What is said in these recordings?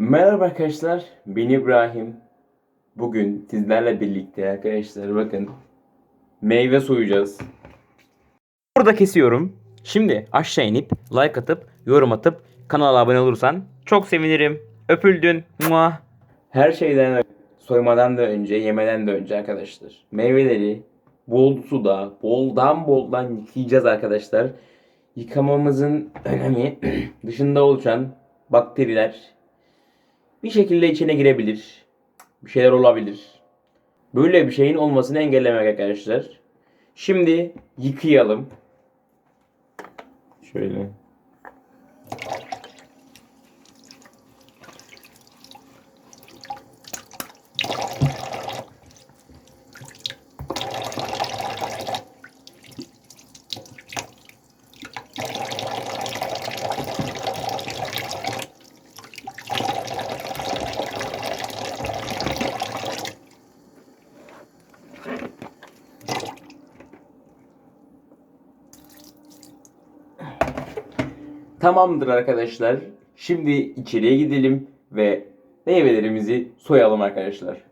Merhaba arkadaşlar, ben İbrahim. Bugün sizlerle birlikte arkadaşlar bakın meyve soyacağız. Burada kesiyorum. Şimdi aşağı inip like atıp yorum atıp kanala abone olursan çok sevinirim. Öpüldün. Mua. Her şeyden soymadan da önce, yemeden de önce arkadaşlar meyveleri bol suda, boldan boldan yıkayacağız arkadaşlar. Yıkamamızın önemi dışında oluşan bakteriler bir şekilde içine girebilir. Bir şeyler olabilir. Böyle bir şeyin olmasını engellemek arkadaşlar. Şimdi yıkayalım. Şöyle. Tamamdır arkadaşlar. Şimdi içeriye gidelim ve meyvelerimizi soyalım arkadaşlar.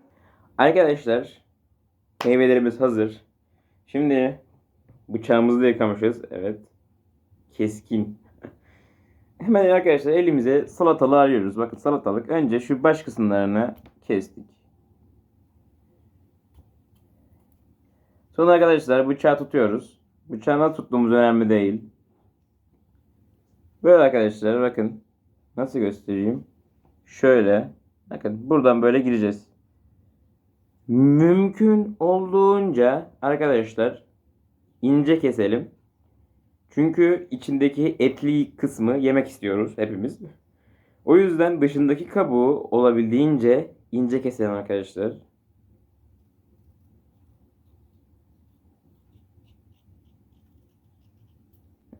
Arkadaşlar meyvelerimiz hazır. Şimdi bıçağımızı da yıkamışız. Evet. Keskin. Hemen arkadaşlar elimize salatalığı arıyoruz. Bakın salatalık önce şu baş kısımlarını kestik. Sonra arkadaşlar bıçağı tutuyoruz. Bıçağı nasıl tuttuğumuz önemli değil. Böyle arkadaşlar bakın. Nasıl göstereyim? Şöyle. Bakın buradan böyle gireceğiz. Mümkün olduğunca arkadaşlar ince keselim. Çünkü içindeki etli kısmı yemek istiyoruz hepimiz. O yüzden dışındaki kabuğu olabildiğince ince keselim arkadaşlar.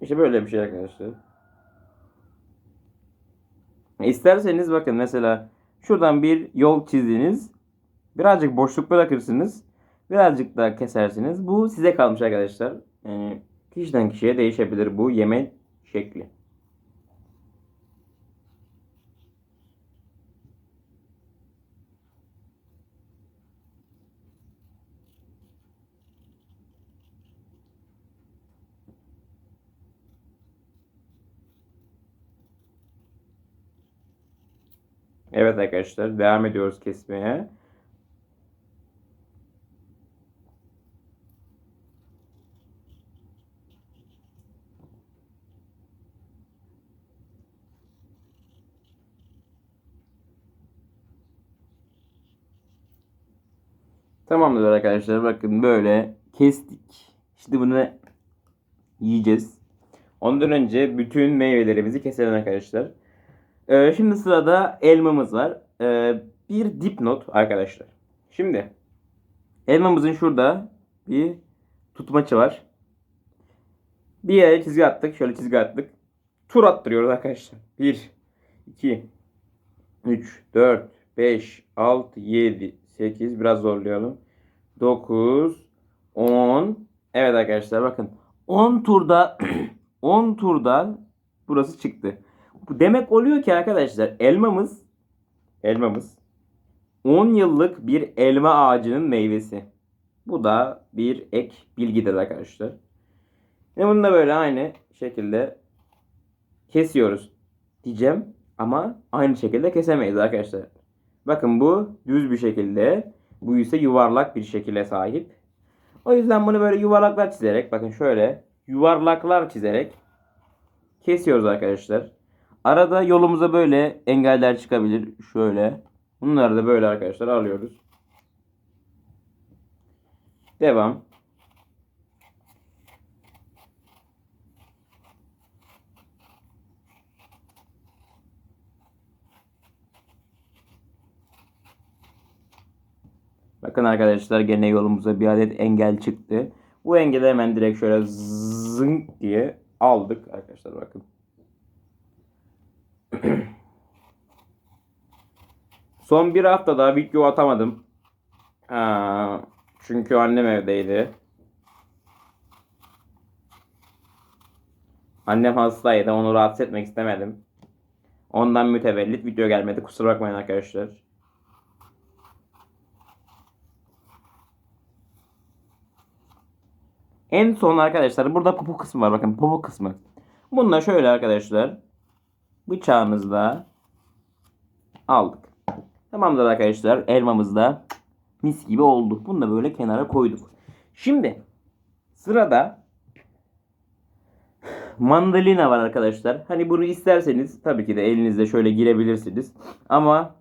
İşte böyle bir şey arkadaşlar. İsterseniz bakın mesela şuradan bir yol çizdiniz. Birazcık boşluk bırakırsınız. Birazcık daha kesersiniz. Bu size kalmış arkadaşlar. Yani kişiden kişiye değişebilir bu yeme şekli. Evet arkadaşlar devam ediyoruz kesmeye. Tamamdır arkadaşlar bakın böyle kestik. Şimdi bunu yiyeceğiz. Ondan önce bütün meyvelerimizi keselim arkadaşlar. Ee, şimdi sırada elmamız var. Ee, bir dipnot arkadaşlar. Şimdi elmamızın şurada bir tutmaçı var. Bir yere çizgi attık. Şöyle çizgi attık. Tur attırıyoruz arkadaşlar. 1, 2, 3, 4, 5, 6, 7, 8. Biraz zorlayalım. 9, 10. Evet arkadaşlar bakın. 10 turda 10 turda burası çıktı. Demek oluyor ki arkadaşlar elmamız elmamız 10 yıllık bir elma ağacının meyvesi. Bu da bir ek bilgidir arkadaşlar. Ve bunu da böyle aynı şekilde kesiyoruz diyeceğim ama aynı şekilde kesemeyiz arkadaşlar. Bakın bu düz bir şekilde, bu ise yuvarlak bir şekilde sahip. O yüzden bunu böyle yuvarlaklar çizerek, bakın şöyle yuvarlaklar çizerek kesiyoruz arkadaşlar. Arada yolumuza böyle engeller çıkabilir. Şöyle. Bunları da böyle arkadaşlar alıyoruz. Devam. Bakın arkadaşlar gene yolumuza bir adet engel çıktı. Bu engeli hemen direkt şöyle zınk diye aldık arkadaşlar bakın. Son bir haftada video atamadım. Aa, çünkü annem evdeydi. Annem hastaydı. Onu rahatsız etmek istemedim. Ondan mütevellit video gelmedi. Kusura bakmayın arkadaşlar. En son arkadaşlar burada popo kısmı var. Bakın popo kısmı. Bununla şöyle arkadaşlar bıçağımızla aldık. Tamamdır arkadaşlar. Elmamız da mis gibi oldu. Bunu da böyle kenara koyduk. Şimdi sırada mandalina var arkadaşlar. Hani bunu isterseniz tabii ki de elinizle şöyle girebilirsiniz. Ama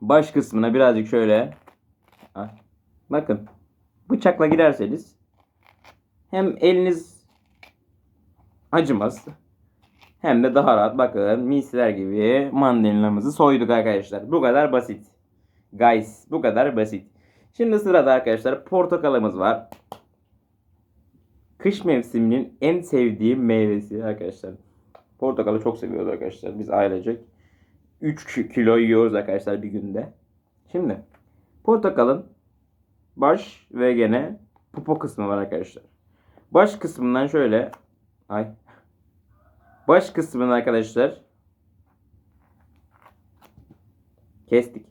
baş kısmına birazcık şöyle bakın bıçakla girerseniz hem eliniz acımaz hem de daha rahat bakın misler gibi mandalinamızı soyduk arkadaşlar. Bu kadar basit. Guys bu kadar basit. Şimdi sırada arkadaşlar portakalımız var. Kış mevsiminin en sevdiğim meyvesi arkadaşlar. Portakalı çok seviyoruz arkadaşlar. Biz ailecek 3 kilo yiyoruz arkadaşlar bir günde. Şimdi portakalın baş ve gene pupo kısmı var arkadaşlar. Baş kısmından şöyle ay baş kısmını arkadaşlar kestik.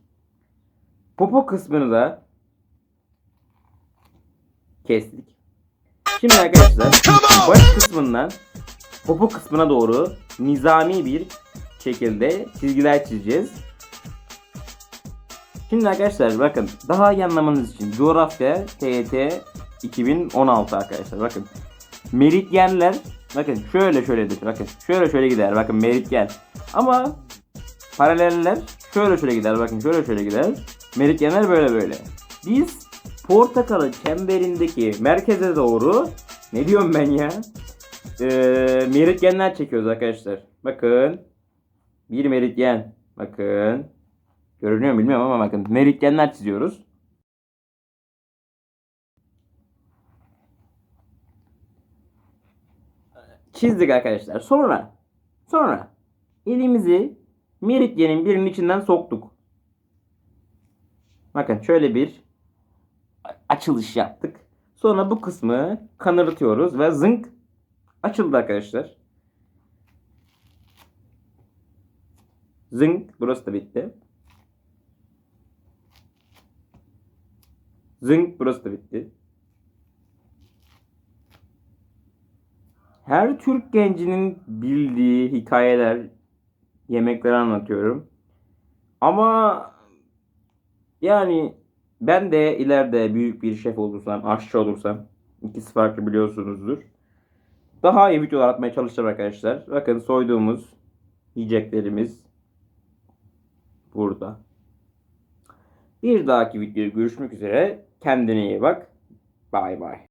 Popo kısmını da kestik. Şimdi arkadaşlar baş kısmından popo kısmına doğru nizami bir şekilde çizgiler çizeceğiz. Şimdi arkadaşlar bakın daha iyi anlamanız için coğrafya TYT 2016 arkadaşlar bakın. Meridyenler bakın şöyle şöyledir bakın şöyle şöyle gider bakın meridyen. Ama paraleller şöyle şöyle gider bakın şöyle şöyle gider. Meridyenler böyle böyle. Biz portakalı çemberindeki merkeze doğru ne diyorum ben ya? Ee, meridyenler çekiyoruz arkadaşlar. Bakın. Bir meridyen. Bakın. Görünüyor mu bilmiyorum ama bakın. Meridyenler çiziyoruz. Çizdik arkadaşlar. Sonra sonra elimizi meridyenin birinin içinden soktuk. Bakın şöyle bir açılış yaptık. Sonra bu kısmı kanırtıyoruz ve zınk açıldı arkadaşlar. Zınk burası da bitti. Zınk burası da bitti. Her Türk gencinin bildiği hikayeler, yemekleri anlatıyorum. Ama yani ben de ileride büyük bir şef olursam, aşçı olursam, ikisi farklı biliyorsunuzdur. Daha iyi videolar atmaya çalışacağım arkadaşlar. Bakın soyduğumuz yiyeceklerimiz burada. Bir dahaki videoda görüşmek üzere. Kendine iyi bak. Bay bay.